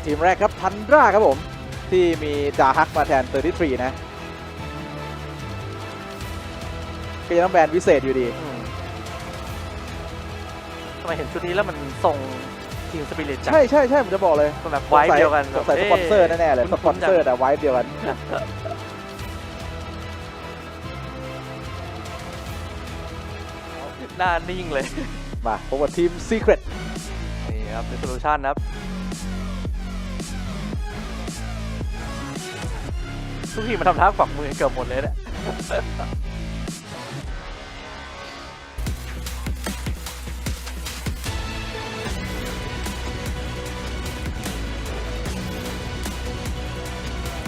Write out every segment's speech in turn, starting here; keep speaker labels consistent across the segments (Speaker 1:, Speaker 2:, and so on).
Speaker 1: ตัดทีมแรกครับทันดราครับผม ที่มีดาฮักมาแทนเตอร์ที่ทรีนะก็ยังต้องแบนวิเศษอยู่ดี
Speaker 2: อืมทำไมเห็นชุดนี้แล้วมันส่งทีมสปิริตจัง
Speaker 1: ใช่ใช่ใช่ผมจะบอกเลย
Speaker 2: มันแบบไว้เดียวกัน
Speaker 1: สงสัยสปอนเซอร์แน่ๆเลยสปอนเซอร์แต่ไว้เดียวกัน
Speaker 2: หน้านิ่งเลย
Speaker 1: มาพบกับทีม Secret
Speaker 2: นี่ครับ resolution ครับ ทุกทีมันทำท่าฝักมือเกือบหมดเลยแหละ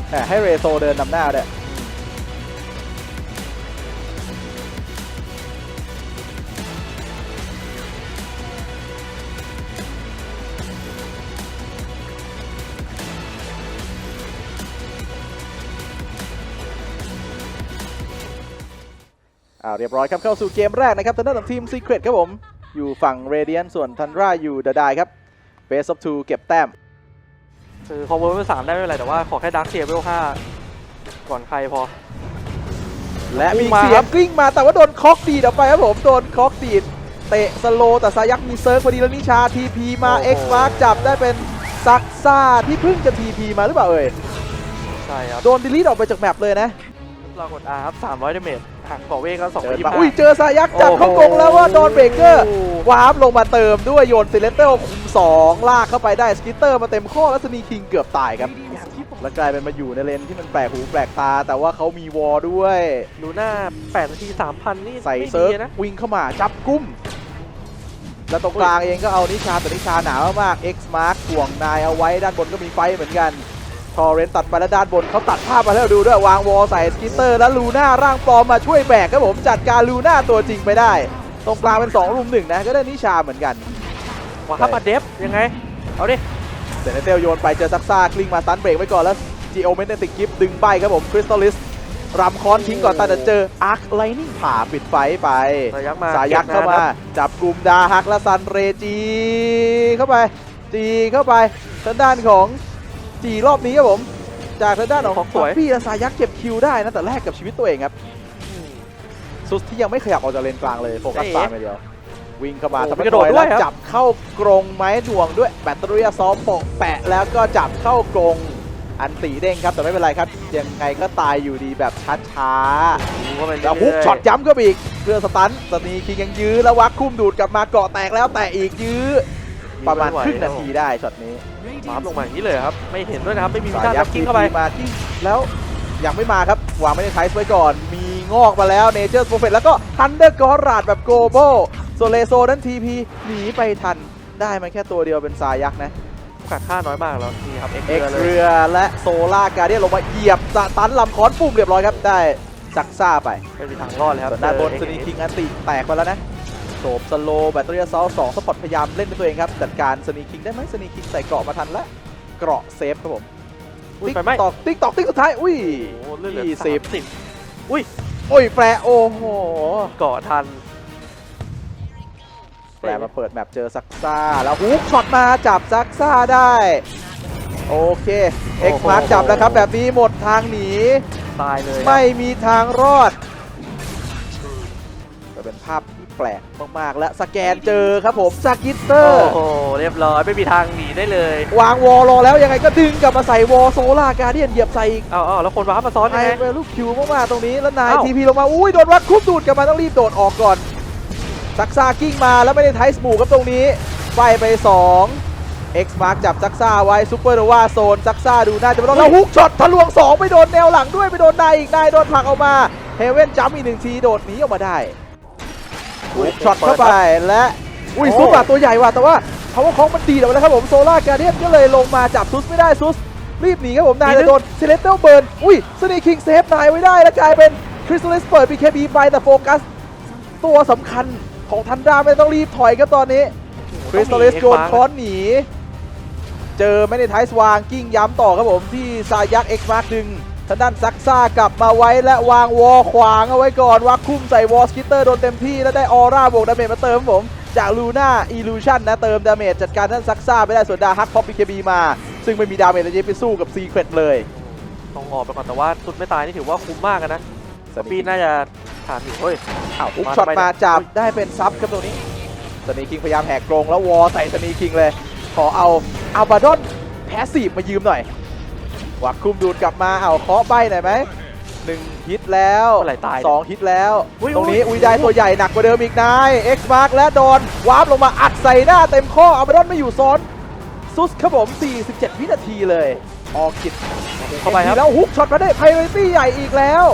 Speaker 1: แต่ให้เรโซเดินนำหน้าเนี่ยาเรียบร้อยครับเข้าสู่เกมแรกนะครับทางด้านของทีม Secret ครับผม อยู่ฝั่ง Radiant ส่วน Tundra อยู่ดดายครับ Base of two เก็บแต้ม
Speaker 2: คือคอมเวอร์เวลสามได้ไม่เป็นไร แต่ว่าขอแค่ดักเทียเวลห้าก่อนใครพอ
Speaker 1: และมี
Speaker 2: มา
Speaker 1: เสี
Speaker 2: ค
Speaker 1: ย
Speaker 2: รั
Speaker 1: ง
Speaker 2: บ
Speaker 1: กลิ้งมาแต่ว่าโดนคอกดีดออกไปครับผมโดนคอกดีดเตะสโลว์แต่สายักมีเซิร์ฟพอดีแล้วนิชาทีพีมา
Speaker 2: โอ้โห
Speaker 1: เอ็กซ์มาร์จับได้เป็นซักซ่าที่เพิ่งจะทีพีมาหรือเปล่าเอ่ย
Speaker 2: ใช่ครับ
Speaker 1: โดนดีลีทออกไปจากแมปเลยนะ
Speaker 2: เรากด R ครับ300ดาเมจ หักต่อเวก็
Speaker 1: เจอ
Speaker 2: 225
Speaker 1: มาอุ้ยเจอสายักจับเข้ากรงแล้วว่าโดนเบรกเกอร์วาร์ปลงมาเติมด้วยโยนซิเลนเตอร์คุม2ลากเข้าไปได้สกิตเตอร์มาเต็มข้อแล้วสนีคิงเกือบตายครับแล้วกลายเป็นมาอยู่ในเลนที่มันแปลกหูแปลกตา แต่ว่าเขามีวอลด้วย
Speaker 2: ลูน่า8นาที3,000 นี่
Speaker 1: ใส่
Speaker 2: ไม่
Speaker 1: เซิร์ฟ
Speaker 2: ดีนะ
Speaker 1: วิ่งเข้ามาจับกุ้มแล้วตรงกลางเองก็เอานิชาแต่นิชาหนาวมาก X Mark ห่วงนายเอาไว้ด้านบนก็มีไฟเหมือนกัน ทอร์เรนตัดไปแล้วด้านบนเขาตัดภาพมาแล้วดูด้วยวางวอลใส่สกิตเตอร์แล้วลูน่าร่างปลอมมาช่วยแบกครับผมจัดการลูน่าตัวจริงไปได้ ตรงกลางเป็น2รุมหนึ่งนะก็ได้นิชาเหมือนกัน
Speaker 2: ว่าครับมาเดฟยังไง เอาดิ
Speaker 1: เดนเตลโยนไปเจอซักซ่ากลิ้งมาตันเบรกไว้ก่อนแล้วจีโอเมนติกกิฟดึงใบครับผมคริสตัลลิสรำค้อนทิ้งก่อนแต่เจออาร์คไลนิ่งผ่าปิดไฟไป
Speaker 2: สายักมา
Speaker 1: สายักเข้ามา จับกลุ่มดาฮักและซันเรจีเข้าไปจีเข้าไปทางด้านของ จีรอบนี้ครับผม จากทางด้านของพี่และสายักเก็บคิวได้นะแต่แลกกับชีวิตตัวเองครับซุสที่ยังไม่ขยับออกจากเลนกลางเลยโฟกัสตามไปเดียว วิ่งเข้ามา
Speaker 2: โอ้
Speaker 1: ทำให้
Speaker 2: มีกระโดด
Speaker 1: ถอย
Speaker 2: ด้
Speaker 1: แล้ววย
Speaker 2: ครับ
Speaker 1: จับเข้ากรงไม้ถ่วงด้วยแบตเตอรี่ซ้อมโปะแปะแล้วก็จับเข้ากรงอันตีเด้งครับแต่ไม่เป็นไรครับ ยังไงก็ตายอยู่ดีแบบช้าๆ
Speaker 2: ดูเข้าไป
Speaker 1: แล้วฮุกช็อตย้ำก็อีกเพื่อสตันสนีคิงยังยื้อแล้ววักคุ้มดูดกลับมาเกาะแตกแล้วแต่อีกยื้อ ประมาณครึ่งนาทีได้ช็อตนี้
Speaker 2: วาร์ปลงมาอย่างนี้เลยครับ ไม่เห็นด้วยนะครับ ไม่มีวิ
Speaker 1: สา
Speaker 2: ชา
Speaker 1: ยั
Speaker 2: ทั
Speaker 1: ก
Speaker 2: บ
Speaker 1: ษ์
Speaker 2: กิ้งเข้าไป
Speaker 1: มาที่แล้วยังไม่มาครับวางไม่ได้ไทส์ไว้ก่อน มีงอกมาแล้วเนเจอร์โปรเฟตแล้วก็ทันเดอร์กอร์ราดแบบโกลบอลโซเลโซนั้นทีพีหนีไปทันได้มาแค่ตัวเดียวเป็นสายักษ์นะ
Speaker 2: ขาดค่าน้อยมากแล้วนี่ครับเอ็ก
Speaker 1: เอ็ก
Speaker 2: เรือ
Speaker 1: ซ์
Speaker 2: เล
Speaker 1: เรื
Speaker 2: ย
Speaker 1: อและโซล่าการเดียนลงมาเหยียบสตันลำค้อนปุ่มเรียบร้อยครับได้ซักซ่าไป
Speaker 2: ไม่มีทางรอดเลยครับ
Speaker 1: ส่วนด้านบน
Speaker 2: เจอ
Speaker 1: สนีคิงอันติแตกไปแล้วนะ โฉบสโลว์แบตเตอรี่ซอลสองสปอตพยายามเล่นด้วยตัวเองครับ จัดการสนีคิงได้ไหมสนีคิงใส่เกราะมาทันแล้วเกราะเซฟครับผม
Speaker 2: อุ้ย
Speaker 1: ติ๊ก
Speaker 2: ไปไหม
Speaker 1: ตอกติ๊กตอกติ๊กสุดท้าย อุ้ย
Speaker 2: โอ้โหเลือดเหลือ
Speaker 1: ยี่สิบ
Speaker 2: สิบ
Speaker 1: โอ้ยแปรโอ้โห
Speaker 2: เกาะทัน
Speaker 1: แปรมาเปิดแมปเจอซักซ่า แล้วฮุกช็อตมาจับซักซ่าได้ โอเคเอ็ก
Speaker 2: โอ้โห
Speaker 1: มาร์จับแล้วครับ แบบนี้หมดทางหนี
Speaker 2: ตายเลยครับ
Speaker 1: ไม่มีทางรอด จะเป็นภาพที่แปลกมากๆ และสแกนเจอครับผมสกิตเตอ
Speaker 2: โอ้
Speaker 1: ร์
Speaker 2: โห เรียบร้อย ไม่มีทางหนีได้เลย
Speaker 1: วางวอลรอแล้วยังไงก็ดึงกลับมาใส่วอลโซล่าการเดียนเหยียบใส่อีก
Speaker 2: เอาเอาแล้วคนวาร์ปมาซ้อน
Speaker 1: ไอ
Speaker 2: ยังไง
Speaker 1: เป็นลูกคิวมากๆตรงนี้แล้วนาย
Speaker 2: เอ้า
Speaker 1: ทีพีลงมา อุ้ยโดนวัดคุบดูดกลับมาต้องรีบโดดออกก่อนซักซ่ากิ้งมาแล้วไม่ได้ไทส์บูครับตรงนี้ไฟไป2 X Mark จับซักซ่าไว้ซูเปอร์โนวาโซนซักซ่าดูน่าจะไม่ต้องแล้วฮุกช็อตทะลวง2ไปโดนแนวหลังด้วยไปโดนนายอีกนายโดนผลักออกมาเฮเว่นจัมป์อีกหนึ่งทีโดดหนีออกมาได้
Speaker 2: อุ้ย
Speaker 1: ช็อตเข้าไปและอุ้ย
Speaker 2: โอ้
Speaker 1: ซุปอะตัวใหญ่ว่ะแต่ว่าเขาว่าของมันดีดออกมาแล้วครับผมโซล่าการเดียนก็เลยลงมาจับซุสไม่ได้ซุสรีบหนีครับผมนายแต่โดนเซเลสเตลเบิร์นอุ้ยสนีคิงเซฟนายไว้ได้แล้วกลายเป็นคริสตัลิสเปิด BKB ไปแต่โฟกัส ตัวสำคัญของทันดาไม่ต้องรีบถอยครับตอนนี้คริสตัลิสโยนค้อนหนี เจอไม่ได้ไทส์วางกิ้งย้ำต่อครับผมที่ซายักเอ็กซ์มาร์ดึงทางด้านซักซ่ากลับมาไว้และวางวอลขวางเอาไว้ก่อนวักคุ้มใส่วอลสกิตเตอร์โดนเต็มที่แล้วได้ออร่าบวกดาเมจมาเติมครับผม จากลูน่าอีลูชันนะเติมดาเมจจัดการท่านซักซ่าไปได้ส่วนดาฮักพอปพีเคบีมา ซึ่งไม่มีดาเมจอะไรไปสู้กับซีเครตเลย
Speaker 2: ต้องออกไปก่อนแต่ว่าสุดไม่ตายนี่ถือว่าคุ้มมากอะนะ
Speaker 1: ส
Speaker 2: ปี
Speaker 1: นี
Speaker 2: น่าจะถามอยู่เฮ้ย
Speaker 1: อ้าวฮุก
Speaker 2: มา
Speaker 1: ช็อต
Speaker 2: ทำไม
Speaker 1: มา
Speaker 2: เนี่ย
Speaker 1: จับได้เป็นซับครับตัวนี้สนีคิงพยายามแหกกรงแล้ววอใส่สนีคิงเลย ขอเอาอัลบาดอนแพสซีฟมายืมหน่อย วักคุมดูดกลับมาเอาเคาะใบหน่อยไหมหนึ่งฮิตแล้ว
Speaker 2: เมื่อไหร่ตาย
Speaker 1: สองฮิตแล้ว
Speaker 2: อุ๊ย
Speaker 1: ตรงนี้
Speaker 2: อุ๊
Speaker 1: อุ
Speaker 2: ย
Speaker 1: ยได้ตัวใหญ่หนักกว่าเดิมอีกนายเอ็กซ์มาร์กและโดนวาร์ปลงมาอัดใส่หน้าเต็มข้ออัลบาดอนไม่อยู่ซ้อนซุสครับผม 47 วินาทีเลย ออกกิด
Speaker 2: เข้าไปครับ
Speaker 1: แล้วฮุกช็อตมาได้ไพเรตี้ใหญ่อีกแล้ว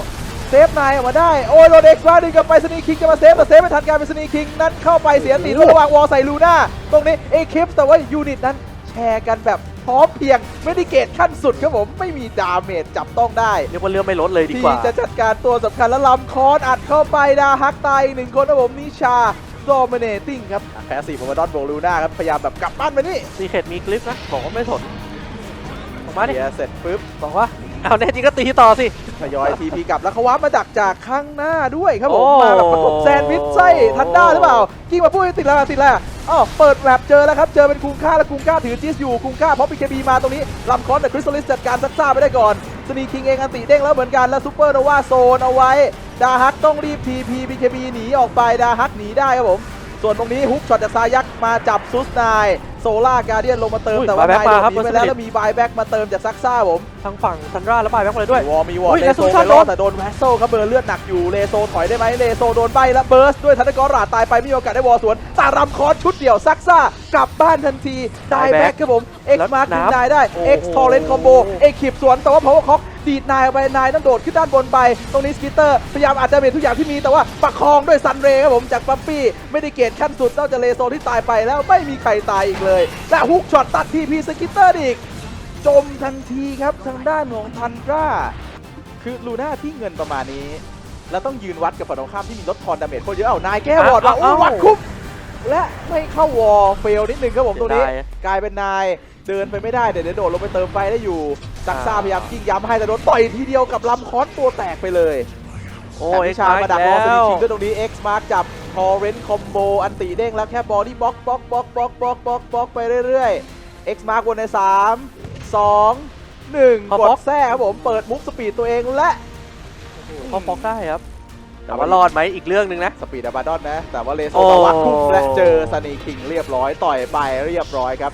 Speaker 1: เซฟนายออกมาได้ โอ้ยโรเด็กซ์มาดึงกลับไปสนีคิงจะมาเซฟแต่เซฟไม่ทันการเป็นสนีคิงนั้นเข้าไปเสียตีด้วยระหว่างวอลใส่ลูน่าตรงนี้เอคลิปแต่ว่ายูนิตนั้นแชร์กันแบบ พร้อมเพรียงไม่ได้เกตขั้นสุดครับผมไม่มีดาเมจจับต้องได้
Speaker 2: เรียกว่าเรื่องไม่ลดเลยดี
Speaker 1: ที่
Speaker 2: กว่า
Speaker 1: จะจัดการตัวสำคัญแล้วลำคอนอัดเข้าไปดาฮักตายอีกหนึ่งคนนะผมนิชาโดมิเนติ้งครับแพ้สี่ผมมาดอนโบลูน่าครับพยายามแบบกลับบ้านมานี่
Speaker 2: ซีเคดมีคลิปนะบอกว่าไม่สนออก มาดิ
Speaker 1: เสียเสร็จปุ๊บ
Speaker 2: บอกว่าเอาแน่จริงก็ตีต่อสิ
Speaker 1: ทยอยทีพีกลับแล้วเขาว้าร์ปมาดักจากข้างหน้าด้วยครับผม
Speaker 2: โอ้
Speaker 1: มาแบบประกบแซนด์วิชไส้ทันด้าหรือเปล่า กิ้งมาพูดติดแล้วติดแล้วอ๋อเปิดแมปเจอแล้วครับ เจอเป็นคุงค่าแล้วคุงค่าถือจิสอยู่คุงค่าเพราะพีเคบีมาตรงนี้ลำคอนแต่คริสตัลิสจัดการซักซ่าไปได้ก่อนสนีคิงเองอันติเด้งแล้วเหมือนกันแล้วซูเปอร์โนวาโซนเอาไว้ ดาฮักต้องรีบทีพีพีเคบีหนีออกไปดาฮักหนีได้ครับผม ส่วนตรงนี้ฮุกช็อตจากซายักมาจับซุสนายโซล่าการเดียนลงมาเติม
Speaker 2: อุ้ย
Speaker 1: แต่ว่า
Speaker 2: buyback
Speaker 1: นายโด
Speaker 2: มาครับ
Speaker 1: นหนีไปแล้ว
Speaker 2: Mercenary
Speaker 1: แล้วมีบายแบ็กมาเติมจากซักซ่าผม
Speaker 2: ทางฝั่งซันดราแล้วบายแบ็คเลยด้วย
Speaker 1: วอมีวอ
Speaker 2: อุ้ย
Speaker 1: เล
Speaker 2: แล้ว
Speaker 1: โซ
Speaker 2: ซุป
Speaker 1: ไป
Speaker 2: ช็อต
Speaker 1: รอด
Speaker 2: โดน
Speaker 1: แต่โดนแวสโซครับเบอร์เลือดหนักอยู่เลโซถอยได้ไหมเลโซโดนใบแล้วเบิร์สด้วยทันกรราดตายไปไม่มีโอกาสได้วอสวนตารำคอร์สชุดเดี่ยวซักซ่ากลับบ้านทันทีได้แบ็กครับผมเอ็ก
Speaker 2: แล้ว
Speaker 1: ซ์มาร์ค
Speaker 2: น้ำ
Speaker 1: นายได้
Speaker 2: โอ้โห
Speaker 1: เอ็กซ์ทอร์เรนคอมโบเอ็กขีบสวนแต่ว่าพาวเวอร์คอก ดีดนายออกไปนายต้องโดดขึ้นด้านบนไป ตรงนี้สกิตเตอร์พยายามอัดดาเมจทุกอย่างที่มีแต่ว่าประคองด้วยซันเรย์ครับผมจากปั๊ปปี้ไม่ได้เกตขั้นสุดนอกจากเลโซที่ตายไปแล้วไม่มีใครตายอีกเลย และฮุกช็อตตัดทีพีสกิตเตอร์อีกจมทันทีครับทางด้านของทันดราคือลูน่าที่เงินประมาณนี้ แล้วต้องยืนวัดกับฝั่งตรงข้ามที่มีลดทอนดาเมจโคตรเยอะเอานายแก้วอร์ดว่า
Speaker 2: เอ้า
Speaker 1: อู้
Speaker 2: เอ้า
Speaker 1: วัดคุ้มและไม่เข้าวอลเฟลนิดนึงครับผมตรงนี้
Speaker 2: เสียดาย
Speaker 1: กลายเป็นนายเดินไปไม่ได้เดี๋ยวเดี๋ยวโดดลงไปเติมไฟได้อยู่ ซักซ่า
Speaker 2: อ่า
Speaker 1: พยายามยิงย้ำให้แต่โดนต่อยทีเดียวกับลำคอนตัวแตกไปเลย
Speaker 2: โอ้
Speaker 1: แต่
Speaker 2: เอ็
Speaker 1: วิ
Speaker 2: กซ์
Speaker 1: ชา
Speaker 2: มา
Speaker 1: มาดักร
Speaker 2: แล้
Speaker 1: อสนิ
Speaker 2: ว
Speaker 1: คิงด้วยตรงนี้ X Mark จับทอร์เรนคอมโบอันติเด้งแล้วแค่บอดี้บล็อกบล็อกบล็อกบล็อกบล็อกบล็อกบล็อกไปเรื่อยๆ X Mark วนใน 3 2 1
Speaker 2: เขา
Speaker 1: ก
Speaker 2: บล็
Speaker 1: ด
Speaker 2: อก
Speaker 1: แท้ครับผมเปิดมุกสปีดตัวเองและ
Speaker 2: เขาฟอกได้ครับ แต่ว่ารอดไหมอีกเรื่องหนึ่งนะ
Speaker 1: สปีดอะบาดอนนะ แต่ว่าเลโซ
Speaker 2: โอ้
Speaker 1: ตะวัดคุ้มและเจอสนีคิงเรียบร้อยต่อยไปเรียบร้อยครับ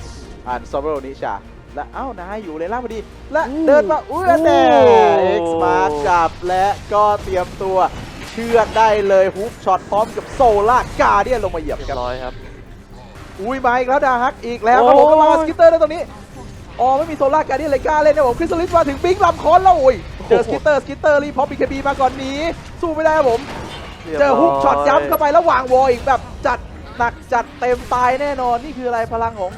Speaker 1: อันซอเวอร์นิชา และเอ้านายอยู่เลนล่างพอดี และเดินมาอุ้ยอันแน่ X Mark จับและก็เตรียมตัวเชือดได้เลยฮุกช็อตพร้อมกับโซล่ากาเดียนลงมาเหยียบ
Speaker 2: เรีย
Speaker 1: ครับ
Speaker 2: บร้อยครับ
Speaker 1: อุ้ยมาอีกแล้วดาฮักอีกแล้วครับผม
Speaker 2: โอ้
Speaker 1: ก็มาสกิตเตอร์ได้ตรงนี้อ๋อไม่มีโซล่าการ์เดียนเลยกล้าเล่นนะผมคริสตัลลิสมาถึงปิ๊งลำคอนแล้วโอ้ยเจอสกิตเตอร์สกิตเตอร์รีพอปีเคบีมาก่อนหนี้สู้ไม่ได้ครับผมเจอฮุกช็อตย้ำเข้าไปแล้ววางวอลอีกแบบจัดหนักจัดเต็มตายแน่นอนนี่คืออะไรพลังของ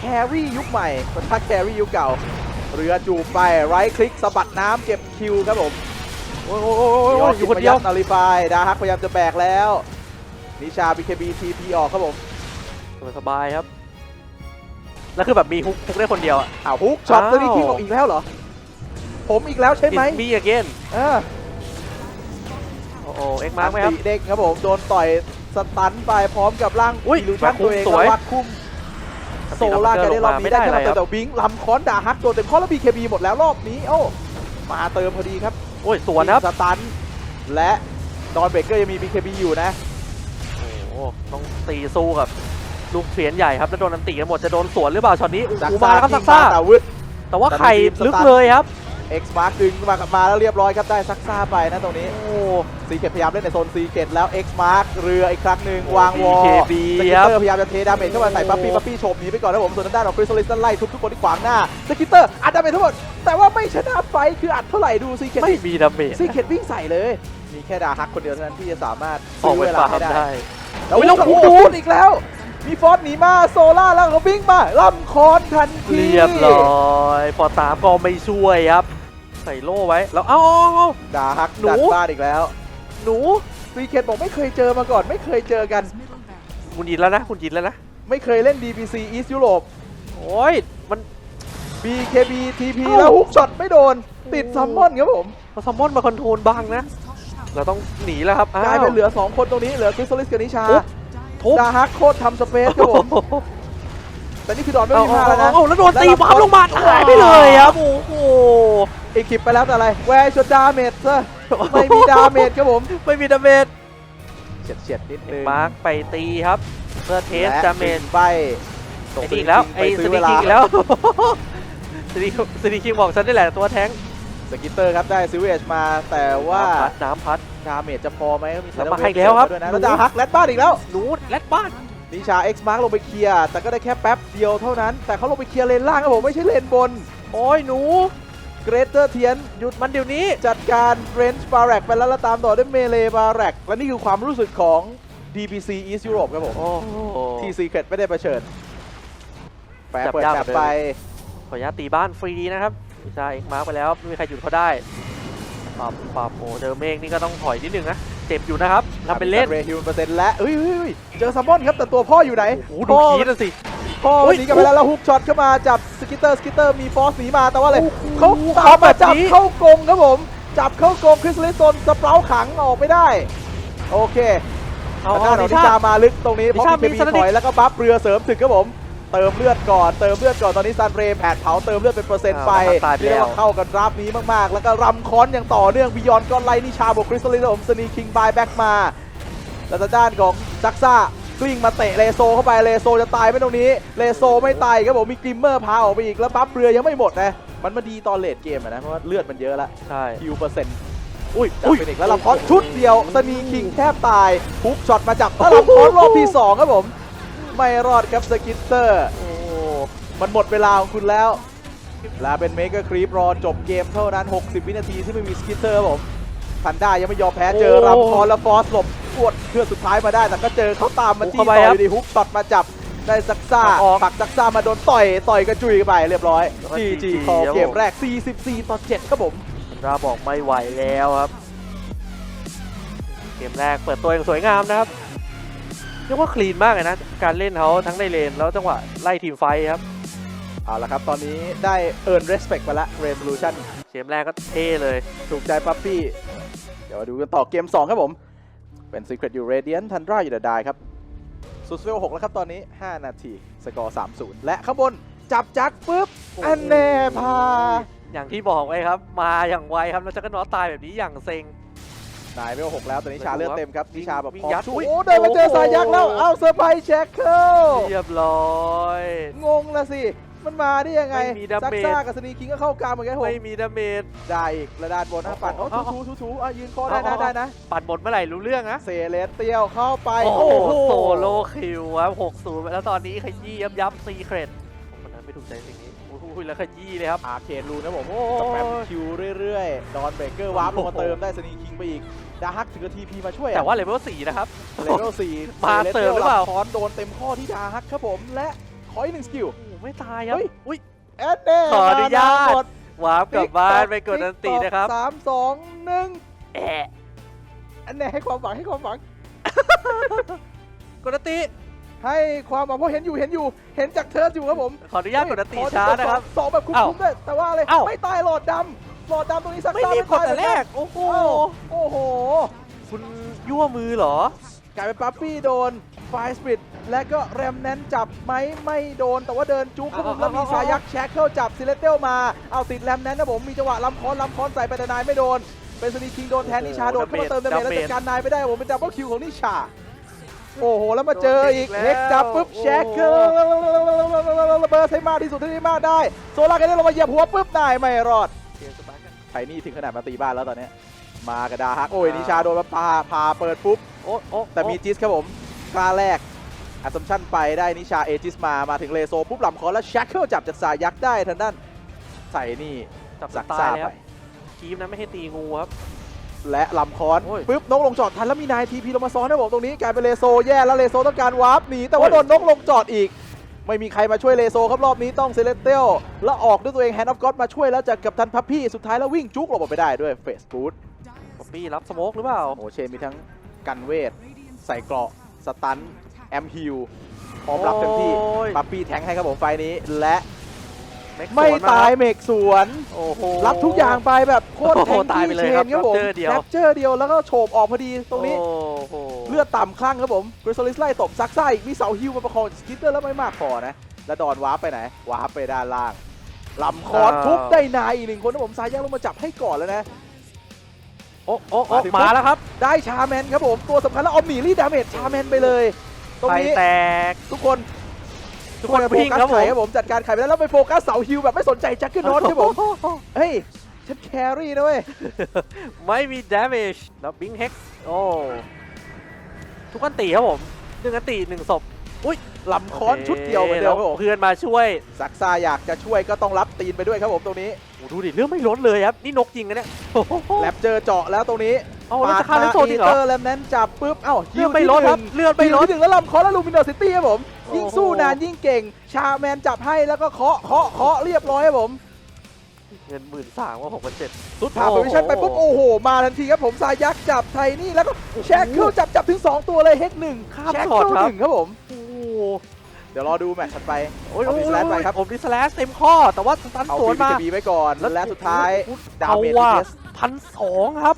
Speaker 1: แครี่ยุคใหม่ปะทะแครี่ยุคเก่า เรือจูบไปไรคลิกสะบัดน้ำเก็บคิวครับผม
Speaker 2: โอ้ยโอ้ยโอ้ยโอ้ยโอ้ยอยู่คนเดียว
Speaker 1: นาริฟายดาฮักพยายามจะแบกแล้ว นิชา BKB TP ออกครับผม
Speaker 2: สบายๆครับ แล้วคือแบบมีฮุกฮุกได้คนเดียวอะ
Speaker 1: อ้าวฮุกช็อต
Speaker 2: อ้าว
Speaker 1: ตัวนี้คิงออกอีกแล้วเหรอ ผมอีกแล้วใช่ไหม
Speaker 2: มีอเกน
Speaker 1: เออ
Speaker 2: โอ้โหเอ็กมาร์กไหมครับ
Speaker 1: อันติเด้งครับผม โดนต่อยสตันไปพร้อมกับร่าง
Speaker 2: อุ้ย
Speaker 1: อิลูชั่น
Speaker 2: มาคุม
Speaker 1: ตัวเอง
Speaker 2: สวย
Speaker 1: แล้ววัดคุ้ม โซล่าแกได้รอบนี้ได้แค่มาเติมแต่วิงลำคอนดาฮักโดนเต็มข้อแล้ว BKB หมดแล้วรอบนี้โอ้มาเติมพอดีครับ
Speaker 2: โอ้ยสวนครับ
Speaker 1: สตันและดอนเบเกอร์ยังมี BKB อยู่นะ
Speaker 2: โอ้โหต้องตีสู้กับลูกเสียนใหญ่ครับแล้วโดนอันตีกันหมดจะโดนสวนหรือเปล่าช็อตนี้โอ้โหมาแล้วครับซักซ่า
Speaker 1: แต่วึด
Speaker 2: แต่ว่า
Speaker 1: แต่
Speaker 2: ไข่
Speaker 1: มีทีมสตาร์ท
Speaker 2: ลึกเลยครับ
Speaker 1: X Mark ดึงมากลับมาแล้วเรียบร้อยครับได้ซักซ่าไปนะตรงนี้
Speaker 2: โอ้
Speaker 1: ซีเกตพยายามเล่นในโซนซีเกตแล้ว X Mark เรืออีกครั้งหนึ่งวางวอล
Speaker 2: BKB
Speaker 1: สกิ
Speaker 2: ครั
Speaker 1: ต
Speaker 2: บ
Speaker 1: เตอร์พยายามจะเทดาเมจเข้ามาใส่ปั๊ปปี้ปั๊ปปี้โฉบหนีไปก่อนนะผมส่วนทางด้านของคริสตัลลิสไล่ทุบทุกคนที่ขวางหน้าสกิตเตอร์อัดดาเมจทั้งหมด แต่ว่าไม่ชนะไฟท์คืออัดเท่าไหร่ดูซีเกต
Speaker 2: ไม่มีดาเมจ
Speaker 1: ซีเกตวิ่งใส่เลย มีแค่ดาฮักคนเดียวเท่านั้นที่จะสามารถ
Speaker 2: ออก
Speaker 1: ซื้อ
Speaker 2: ไป
Speaker 1: เวลา
Speaker 2: ฟาร์
Speaker 1: ให้
Speaker 2: ม
Speaker 1: ได้
Speaker 2: ได้
Speaker 1: แล้ว
Speaker 2: อุ๊ยแล้ว
Speaker 1: โอ้โห
Speaker 2: โอ้โห
Speaker 1: ฟูดอีกแล้ว มีฟอสหนีมาโซล่าแล้วก็วิ่งมาล่ำคอนทันที
Speaker 2: เรียบร้อยพอตามก็ไม่ช่วยครับใส่โล่ไว้ แล้วเอ้าเอาเอาเอา
Speaker 1: ดาฮัก
Speaker 2: หนู
Speaker 1: ดัดบ้านอีกแล้ว
Speaker 2: หนู
Speaker 1: ซีเกตบอกไม่เคยเจอมาก่อน ไม่เคยเจอกัน
Speaker 2: คุณยินแล้วนะ คุณยินแล้วนะ
Speaker 1: ไม่เคยเล่น DPC East Europe
Speaker 2: โอ้ยมัน
Speaker 1: BKB TP
Speaker 2: เอ้า
Speaker 1: แล้วฮุกช็อตไม่โดน ติดซัมมอนครับผม
Speaker 2: เอาซัมมอนมาคอนโทรลบ้างนะ เราต้องหนีแล้วครับอ้ว
Speaker 1: กลายเป็นเหลือ 2 คนตรงนี้ เหลือคริสโซลิสกับนิชา
Speaker 2: ทุบทุบ
Speaker 1: ดาฮักโคตรทำสเปซครับผม
Speaker 2: โอ้โห
Speaker 1: แต่นี่คือดอนไม่
Speaker 2: เอา
Speaker 1: มีมาแล้วนะ
Speaker 2: เอาเอาแล้วโดนตีวาร์ปลงมาหายไปเลยครับโอ้โห
Speaker 1: อีคิปไปแล้วแต่อะไร แวร์ชดดาเมจซะไม่มีดาเมจครับผม
Speaker 2: ไม่มีดาเมจ
Speaker 1: เฉียดเฉียดๆนิดนึง
Speaker 2: มาร์คไปตีครับ เพื่อเทส
Speaker 1: และ
Speaker 2: ดาเมจ
Speaker 1: ไป
Speaker 2: ไอ้นี่อีกแล้วไอ้
Speaker 1: ไป
Speaker 2: ส
Speaker 1: ซื้อ
Speaker 2: ตี
Speaker 1: เวลา
Speaker 2: คิงอีกแล้วสตีสตีคิงบอกฉันนี่แหละตัวแท้ง
Speaker 1: สกิตเตอร์ครับได้ซิเวจมาแต่ว่า
Speaker 2: น้ำพัดน้ำพัด
Speaker 1: ดาเมจจะพอไหมก็มี
Speaker 2: แล้วมาอีกแล้วครับ
Speaker 1: ด้วยนะแล้วดาฮักแลดบ้านอีกแล้ว
Speaker 2: หนูแลดบ้าน
Speaker 1: นิชา X Mark ลงไปเคลียร์แต่ก็ได้แค่แป๊บเดียวเท่านั้น แต่เขาลงไปเคลียร์เลนล่างครับผมไม่ใช่เลนบน
Speaker 2: โอ้ยหนู
Speaker 1: เกรเตอร์เทียน
Speaker 2: หยุดมันเดี๋ยวนี้
Speaker 1: จัดการเรนจ์บาร์แรกไปแล้วแล้วตามต่อด้วยเมเลบาร์แรกและนี่คือความรู้สึกของ DPC East Europe ครับผม
Speaker 2: โอ้โห
Speaker 1: ที่ Secret ไม่ได้เผชิญแปะ
Speaker 2: จับ
Speaker 1: เปิด
Speaker 2: ยาก
Speaker 1: แป
Speaker 2: กว่าเดิม
Speaker 1: ไป
Speaker 2: ขออนุญาตตีบ้านฟรีนะครับใช่เอกมาร์กไปแล้วไม่มีใครหยุดเขาได้ปรับปรับโอ้เจอเมฆนี่ก็ต้องถอยนิดนึงนะเจ็บอยู่นะครับทำเป็นเล่น
Speaker 1: เรฮิวเปอร์เซ็นต์และเฮ้ยเฮ้ยเฮ้ยเจอซัมมอนครับแต่ตัวพ่ออยู่ไหน
Speaker 2: โอ้โหดู
Speaker 1: พ่อ
Speaker 2: คีดนะสิ
Speaker 1: พ่อ
Speaker 2: อุ๊ย
Speaker 1: หนีกลับไปแล้วแล้วฮุกช็อตเข้ามาจับสกิตเตอร์สกิตเตอร์มีฟอสหนีมาแต่ว่าอะไร
Speaker 2: โอ้โห
Speaker 1: เขาตามมาจับ
Speaker 2: แบบนี้
Speaker 1: เข้ากรงครับผม จับเข้ากรงคริสลิสโซนสเปราขังออกไม่ได้ โอเค
Speaker 2: เอา
Speaker 1: ทางด้า
Speaker 2: เอา
Speaker 1: นของ
Speaker 2: ดิ
Speaker 1: นิ
Speaker 2: ชา
Speaker 1: ชามาลึกตรงนี้เพราะ
Speaker 2: นิชา
Speaker 1: มีเค
Speaker 2: มี
Speaker 1: มี
Speaker 2: สนดิ
Speaker 1: ถอยแล้วก็บัฟเรือเสริมถึกครับผมเติมเลือดก่อนเติมเลือดก่อนตอนนี้ซันเรย์แผดเผาเติมเลือดเป็นเปอร์เซ็นต์ไป
Speaker 2: อ่าตายไป
Speaker 1: เรียก
Speaker 2: แล้ว
Speaker 1: ว่าเข้ากันราฟนี้มากๆ แล้วก็รำค้อนอย่างต่อเนื่องบิยอนก็ไล่นิชาบวกคริสตัลลิสผมสนีคิงบายแบ็กมาแล้วทางด้านของซักซ่า กลิ้งมาเตะเลโซเข้าไปเลโซจะตายไหมตรงนี้เลโซไม่ตายครับผมมีกริมเมอร์พาออกไปอีกแล้วบัฟเรือยังไม่หมดนะมันมาดีตอนเลดเกมอะนะเพราะว่าเลือดมันเยอะละ
Speaker 2: ใช่
Speaker 1: คิวเปอร์เซ็นต์อุ้ยจับเป็นอีกแล้วลำคอนชุดเดียวสนีคิงแทบตายพุกช็อตมาจับแล้วลำคอนรอบที่สองครับผมไม่รอดครับสกิตเตอร์
Speaker 2: โอ้
Speaker 1: มันหมดเวลาของคุณแล้วลาเป็นเมก e ครีปรอจบเกมเท่านั้น 60 วินาทีที่ไม่มีสกิตเตอร์ครับผมทันด้ายังไม่ยอมแพ้เจอรำคอนและฟอสหลบก วดเครื่องสุดท้ายมาได้แต่ก็เจอเขาตามมาจี้ต่ออยู่ดีฮุกช็อตมาจับได้ซักซ่าผลักซักซ่ามาโดนต่อยต่อยกระจุยไปเรียบร้อย GG คอเกมแรก 44 ต่อ 7 ครับผม
Speaker 2: ราบอกไม่ไหวแล้วครับ เกมแรกเปิดตัวอย่างสวยงามนะครับเรียกว่าคลีนมากเลยนะ การเล่นเขาทั้งในเลน แล้วจังหวะไล่ทีมไฟท์ครับ
Speaker 1: เอาละครับตอนนี้ได้ earn respect ไปละ resolution
Speaker 2: เกมแรกก็เท่เลย
Speaker 1: ถูกใจปั๊ปปี้ เดี๋ยวมาดูกันต่อเกม 2 ครับผม เป็น Secret อยู่ Radiant Tundra อยู่เดอะไดครับสุดเวล6แล้วครับตอนนี้ 5 นาที สกอร์3-0 และข้างบน จับจักปุ๊บ อันแน่พา
Speaker 2: อย่างที่บอกไว้ครับ มาอย่างไวครับ แล้วจะก็น็อตตายแบบนี้อย่างเซ็ง
Speaker 1: นายเวล6แล้วตอนนี้ชาเลือดเต็มครับนิชาแบบ
Speaker 2: วิ่
Speaker 1: พ
Speaker 2: ง
Speaker 1: ร้อ
Speaker 2: ยั
Speaker 1: ม
Speaker 2: ด
Speaker 1: ชู
Speaker 2: อุ๊ย
Speaker 1: โอ้เดินมาเจอสายยักษ์แล้ว
Speaker 2: โอ้โห
Speaker 1: เอาเซอร์ไพรส์แจ็คเกิล
Speaker 2: เรียบร้อย
Speaker 1: งงละสิ มันมาได้ยังไง
Speaker 2: ไม่มีดา
Speaker 1: ซัก
Speaker 2: เมจ
Speaker 1: ซ่ากับสนีคิงก็เข้ากลางเหมือนกันครับผ
Speaker 2: ไม่
Speaker 1: ม
Speaker 2: มีดาเมจ
Speaker 1: ได้อีกระดานบนอะปัดโอ้
Speaker 2: เอา
Speaker 1: ทู
Speaker 2: เอา
Speaker 1: ทูทูทูอะยืนคอได้นะ
Speaker 2: เอาเอา
Speaker 1: ได้นะ
Speaker 2: ปัดหมดเมื่อไหร่รู้เรื่องนะ
Speaker 1: เซเลสเตียวเข้าไป
Speaker 2: โอ้โหโซโลคิวครับ6-0 แล้วตอนนี้ขยี้ยับยับซีเครตคนนั้นไม่ถูกใจสิ่งนี้โอ้โหแล้วขยี้เลยครับ
Speaker 1: อาร์เคนรูนะผม
Speaker 2: โอ้
Speaker 1: สแปมคิวเรื่อยๆ ดอนเบเกอร์วาร์ปลงมาเติมได้สนีคิงไปอีก ดาฮักถึงกับทีพีมาช่วย
Speaker 2: แต่ว่าเลเวล4นะครับ
Speaker 1: เลเวลสี่
Speaker 2: มาเสริมหรือเปล่า
Speaker 1: คอนโดนเต็มข้อที่ดาฮักครับผม และขออีกหนึ่งสกิล
Speaker 2: โอ้โห ไม่ตายครับ
Speaker 1: เฮ้ย
Speaker 2: อุ้ย
Speaker 1: แอดเน่
Speaker 2: ขออนุญาต
Speaker 1: มด
Speaker 2: วาร์ปกลับบ้านไปกดอันตีนะครับ
Speaker 1: สามสองหนึ่ง
Speaker 2: แอะ
Speaker 1: อันแน่ให้ความหวังให้ความหวัง
Speaker 2: กดอันตี
Speaker 1: ให้ความหวังเพราะเห็นอยู่เห็นอยู่เห็นจากเธออยู่ครับผม
Speaker 2: ขออนุญาตกดอันตี
Speaker 1: ขอ
Speaker 2: ช้านะครับ
Speaker 1: สองแบบคุ้
Speaker 2: อ้าว
Speaker 1: มๆด้วยแต่ว่าอะไร
Speaker 2: อ้าว
Speaker 1: ไม่ตายหลอดดำหลอดดำตรงนี้สัก
Speaker 2: ไม่รีบกดแต่แรก โอ้โห
Speaker 1: โอ้โห
Speaker 2: คุณยั่วมือเหรอ
Speaker 1: กลายเป็นปั๊ปปี้โดน ไฟสปิดและก็แรมแนนจับไหมไม่โดน แต่ว่าเดินจุกครับผม
Speaker 2: เอา
Speaker 1: แล้วมี
Speaker 2: เอาเอา
Speaker 1: สายักแช็คเข้าจับซิเลเตลมาเอาติดแรมแนนนะผมมีจังหวะลำคอนลำคอนใส่ไปแต่นายไม่โดน เป็นสนีคิงโดนแทนนิชาโดนเข้ามาเติมดาเมจแล้วจัดการนายไม่ได้ผมเป็นดับเบิลคิวของนิชาโอ้โห แล้วมาเจออีก
Speaker 2: โดนอีกแล้ว
Speaker 1: เล็กจับปุ๊บแช็คเกอร์ระเบิดให้มากที่สุดเท่าที่มากได้ โซล่ากันได้ลงมาเหยียบหัวปุ๊บนายไม่รอด
Speaker 2: เกมสปาร์กัน
Speaker 1: ไทนี่ถึงขนาดมาตีบ้านแล้วตอนเนี้ยมากระดาฮักโอ้ยนิชาโดนมาพาพาเปิดปุ๊บ
Speaker 2: โอ้โอ้
Speaker 1: แต่มีจิสครับผม กล้าแรกอัสซัมชันไปได้นิชาเอจิสมามาถึงเลโซปุ๊บหลำคอแล้วแช็คเคิลจับจากสายยักษ์ได้ทางด้านใส่นี่
Speaker 2: จับ
Speaker 1: สั
Speaker 2: สั
Speaker 1: ก
Speaker 2: ก
Speaker 1: ซ่า
Speaker 2: ตายเลย
Speaker 1: ไป
Speaker 2: ครับคีมนั้นไม่ให้ตีงูครับ
Speaker 1: และลำคอน
Speaker 2: โอ้ย
Speaker 1: ปุ๊บนกลงจอดทันแล้วมีนายทีพีลงมาซ้อนนะผมตรงนี้กลายเป็นเลโซแย่แล้วเลโซต้องการวาร์ปหนีแต่ว่า
Speaker 2: โอ้ย
Speaker 1: โดนนกลงจอดอีก ไม่มีใครมาช่วยเลโซครับรอบนี้ต้องเซเลเตลแล้วออกด้วยตัวเองแฮนด์ออฟก็อดมาช่วยแล้วจากกับทันพับพี่สุดท้ายแล้ววิ่งจุกหลบออกไปได้ด้วยเฟสบูท
Speaker 2: ป๊อปปี้รับสโมกหรือเปล่า
Speaker 1: โอเชนมีทั้งกันเวทใส่เกราะ สตันแอมฮิลพร้อมรับเต็มที่
Speaker 2: โอ้ย
Speaker 1: ปัปปี้แทงค์ให้ครับผมไฟล์นี้ และ
Speaker 2: แม็กซ์
Speaker 1: ไม่
Speaker 2: สวน
Speaker 1: ตาย
Speaker 2: ครับ
Speaker 1: เมกสวน
Speaker 2: โอ้โห
Speaker 1: รับทุกอย่างไปแบบโคตร
Speaker 2: โอ้
Speaker 1: แท
Speaker 2: โห
Speaker 1: ง
Speaker 2: ตาย
Speaker 1: กี้
Speaker 2: ไปเล
Speaker 1: เช
Speaker 2: ยครับ
Speaker 1: นครับผม
Speaker 2: Raptor เดียว
Speaker 1: แรปเจอร์เดียวแล้วก็โฉบออกพอดีตรงนี้
Speaker 2: โอ้โห
Speaker 1: เลือดต่ำคลั่งครับผมกริสโซลิสไล่ตบซักซ่าอีกมีเสาฮิวมาประคองสกิตเตอร์แล้วไม่มากพอนะ แล้วดอนวาร์ปไปไหน วาร์ปไปด้านล่างลำคอนทุบได้นายอีกหนึ่งคนนะผมสายยักษ์ลงมาจับให้ก่อนแล้วนะ
Speaker 2: โอ้โอ้โอ้
Speaker 1: มาถึง
Speaker 2: มาแล้วครับ
Speaker 1: ได้ชาแมนครับผม ตัวสำคัญแล้วเอาหมีรีดาเมจชาแมนไปเลย ตรง
Speaker 2: ไข่
Speaker 1: นี้
Speaker 2: แตก
Speaker 1: ทุกคน
Speaker 2: ทุกคน
Speaker 1: โฟ
Speaker 2: วิ่ง
Speaker 1: กัส
Speaker 2: ครับผ
Speaker 1: ไข่
Speaker 2: ม
Speaker 1: ครับผมจัดการไข่ไปแล้วแล้วไปโฟกัสเสาฮิวแบบไม่สนใจแจ็คเก็ตน็อตครับผมเฮ้ยฉันแครี่นะเว้ย
Speaker 2: ไม่มี damage แล้วบิงเฮกโอ้ทุกอันตีครับผมหนึ่งอันตีหนึ่งศพ
Speaker 1: ลำค้อนชุดเดียวเหมือนเดิมครับผม
Speaker 2: เพื่อนมาช่วย
Speaker 1: ซักซ่าอยากจะช่วยก็ต้องรับตีนไปด้วยครับผมตรงนี้
Speaker 2: โอ้ดูดิเรื่องไม่ลดเลยครับนี่นกจริงนะเนี่ยโอ้โห
Speaker 1: แลบเจอเจาะแล้วตรงนี้
Speaker 2: เอาแล้วจะฆ่าเล่นโซนจริงเหร
Speaker 1: เต
Speaker 2: อ
Speaker 1: อร์แลมนั้นจับปุ๊บเอ้า
Speaker 2: เลือดไม่ลดครับเลือดไม่
Speaker 1: ฮิว
Speaker 2: ลด
Speaker 1: ที่หนึ่งแล้วลำเคาะแล้วลูมินอร์ซิตี้ครับผม
Speaker 2: โอ้โห
Speaker 1: ยิ่งสู้นานยิ่งเก่ง ชาแมนจับให้แล้วก็เคาะเคาะเคาะเรียบร้อยครับผม
Speaker 2: เงินหมื่นสามว่าหกพันเจ็ด
Speaker 1: สุดผ่านโพซิชั่นไปปุ๊บ โอ้โห มาทันทีครับผมสายยักษ์จับไทนี่แล้วก็แชคเคิลจับจับถึง 2 ตัวเลยเฮกหนึ่ง
Speaker 2: ข้าม
Speaker 1: แชค
Speaker 2: ช็อต
Speaker 1: เคิล
Speaker 2: ครับ
Speaker 1: หนึ่งครับผม
Speaker 2: โอ้
Speaker 1: เดี๋ยวรอดูแมตช์ถัดไป
Speaker 2: โอ้ย
Speaker 1: เอา
Speaker 2: โอ้ย
Speaker 1: ดิสแลนไปครับ
Speaker 2: ผมดิสแลสเต็มข้อ แต่ว่าสตัน
Speaker 1: เอา
Speaker 2: สวน
Speaker 1: พี
Speaker 2: มา
Speaker 1: บีไว้ก่อนและสุดท้ายดา
Speaker 2: เอา
Speaker 1: เมจ
Speaker 2: ว่า
Speaker 1: พีเอส
Speaker 2: พันสองครับ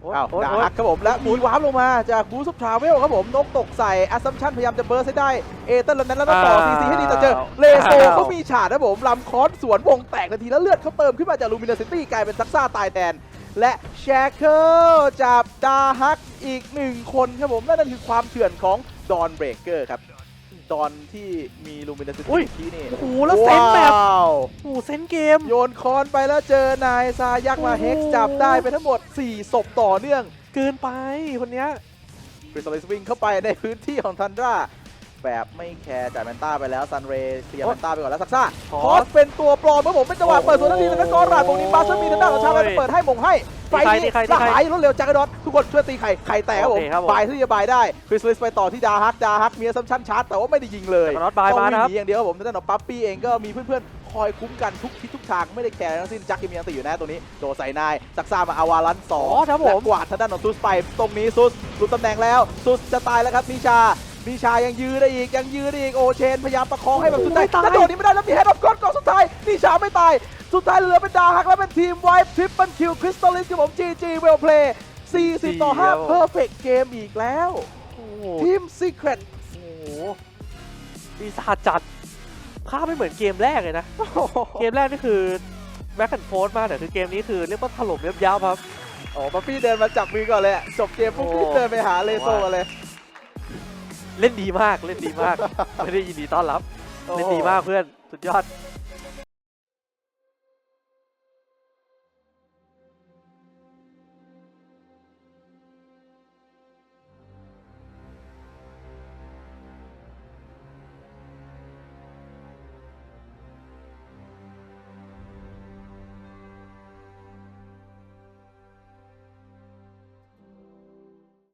Speaker 2: โย
Speaker 1: อ้าว
Speaker 2: โย
Speaker 1: ดา
Speaker 2: โอ้ย
Speaker 1: ฮักครับผม และมีวาร์ปลงมาจากบูสต์ทราเวลครับผมนกตกใส่แอสซัมชันพยายามจะเบิร์สให้ได้ เอเตอร์แล้วนั้นแล้วก็ต่อซีซีให้ดีแต่เจอ เลโซเขามีฉาดนะผมลำคอนสวนวงแตกทันทีแล้วเลือดเขาเติมขึ้นมาจากลูมิน i ซิตี้กลายเป็นซักซ่าตายแทนและแชคเคิลจับดาฮักอีกหนึ่งคนครับผมนั่นคือความเถื่อนของ ดอนเบรกเกอร์ครับ ดอนที่มีลูมิน i ซิ
Speaker 2: อุ้
Speaker 1: ตี้
Speaker 2: ย
Speaker 1: ที่นี่
Speaker 2: โอ้โหแล้วเซนแบบ
Speaker 1: ว้าว
Speaker 2: โอ้โหเซนเกม
Speaker 1: โยนคอนไปแล้วเจอนายซายักมา
Speaker 2: โอ้
Speaker 1: เฮกจับได้ไปทั้งหมด 4 ศพต่อเนื่อง
Speaker 2: เกินไปคนเนี้ย
Speaker 1: คริสตัลสวิงเข้าไปในพื้นที่ของทันดรา แบบไม่แคร์จ่ายแมนต้าไปแล้วซันเรย์เคลียร์
Speaker 2: โอ้
Speaker 1: แมนต้าไปก่อนแล้วซักซ่า
Speaker 2: ขอ
Speaker 1: คอสเป็นตัวปลอมครับผมเป็นจังหวะเปิดสวนทันทีแล้วก็ราดตรงนี้บาสเซอร์มีทันด้าของชาแมนเปิดให้มงให้ไฟนี้
Speaker 2: ตีใครตี
Speaker 1: ส
Speaker 2: ใคร
Speaker 1: หายรวดเร็วจักรดอนทุกคนช่วยตีไข่ไข่แตกครับผม
Speaker 2: โอเคครับผม
Speaker 1: บายที่จะบายได้คริสลิสไปต่อที่ดาฮักดาฮักมีซัมชันชาร์จแต่ว่าไม่ได้ยิงเลย
Speaker 2: จักรน็อตบาย
Speaker 1: ต้อง
Speaker 2: มา
Speaker 1: วิ่ง
Speaker 2: นะครับ
Speaker 1: หนีอย่างเดียวครับผมทางด้านของปั๊ปปี้เองก็มีเพื่อนๆคอยคุ้มกันทุกทิศทุกทางไม่ได้แคร์ทั้งสิ้นจักรยังมีอันติอยู่นะตรงนี้โดนใส่นายซักซ่ามาอาวารันสอง
Speaker 2: อ๋อครับผม
Speaker 1: และกวาดทางด้านของซุสไปตรงนี้ซุสหลุดตำแหน่งแล้วซุสจะตายแล้วครับนิชา นิชายังยื้อได้อีกยังยื้อได้อีกโอเชนพยายามประคองให้แบบสุดท้ายกระโดดนี้ไม่ได้แล้วมีแฮดออฟกอดก่อนสุดท้ายนิชาไม่ตาย สุดท้ายเหลือเป็นดาฮักแล้วเป็นทีมไวท์ทริปเปิลคิวคริสตัลลิสครับผมจีจีเวลเพลย์40 ต่อ5เพอร์เฟกต์เกมอีกแล้ว
Speaker 2: โอ้โห
Speaker 1: ทีมซีเครต
Speaker 2: โอ้โหปีศาจจัดภาพไม่เหมือนเกมแรกเลยนะ เกมแรกนี่คือแบ็คแอนด์โฟร์มากแต่คือเกมนี้คือเรียกว่าถล่มยับยับครับ
Speaker 1: โอ้ป๊อปปี้เดินมาจับมือก่อนเลยอะจบเกมปุ๊บ
Speaker 2: โอ้
Speaker 1: รีบเดินไปหาเลโซกันเลย
Speaker 2: เล่นดีมากเล่นดีมาก ไม่ได้ยินดีต้อนรับ เล่นดีมากเพื่อน สุดยอด